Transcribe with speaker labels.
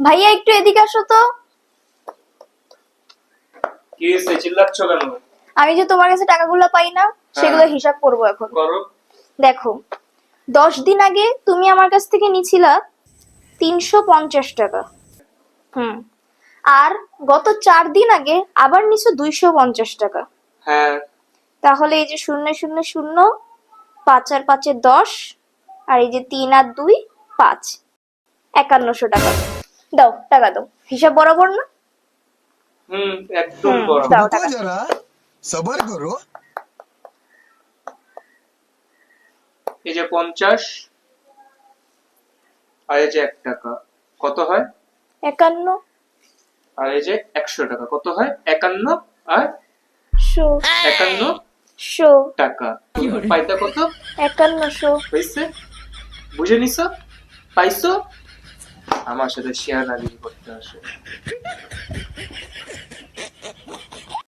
Speaker 1: ভাইয়া একটু এদিকে আসো তো।
Speaker 2: কি হয়েছে? চিল্লাচ্ছ কেন?
Speaker 1: আমি যে তোমার কাছে টাকাগুলো পাই না সেগুলো
Speaker 2: হ্যাঁ।
Speaker 1: হিসাব করব এখন।
Speaker 2: করো।
Speaker 1: দেখো দশ দিন আগে তুমি আমার কাছ থেকে নিছিলা তিনশো পঞ্চাশ টাকা। হুম। আর গত চার দিন আগে আবার নিছো দুইশো পঞ্চাশ টাকা।
Speaker 2: হ্যাঁ।
Speaker 1: তাহলে এই যে শূন্য শূন্য শূন্য পাঁচ আর পাঁচে দশ আর এই যে তিন আর দুই পাঁচ। একান্নশো টাকা। দাও টাকা দাও। হিসাব বরাবর না?
Speaker 2: এই যে পঞ্চাশ আর এই যে এক টাকা কত হয়?
Speaker 1: একান্ন।
Speaker 2: আর এই যে একশো টাকা কত হয়? একান্ন আর একান্ন
Speaker 1: শো।
Speaker 2: টাকা। পাইতা কত?
Speaker 1: একান্নশো
Speaker 2: হয়েছে? বুঝে নিছো? পাইছো? আমার সাথে শেয়ার নাগিরি করতে আসে।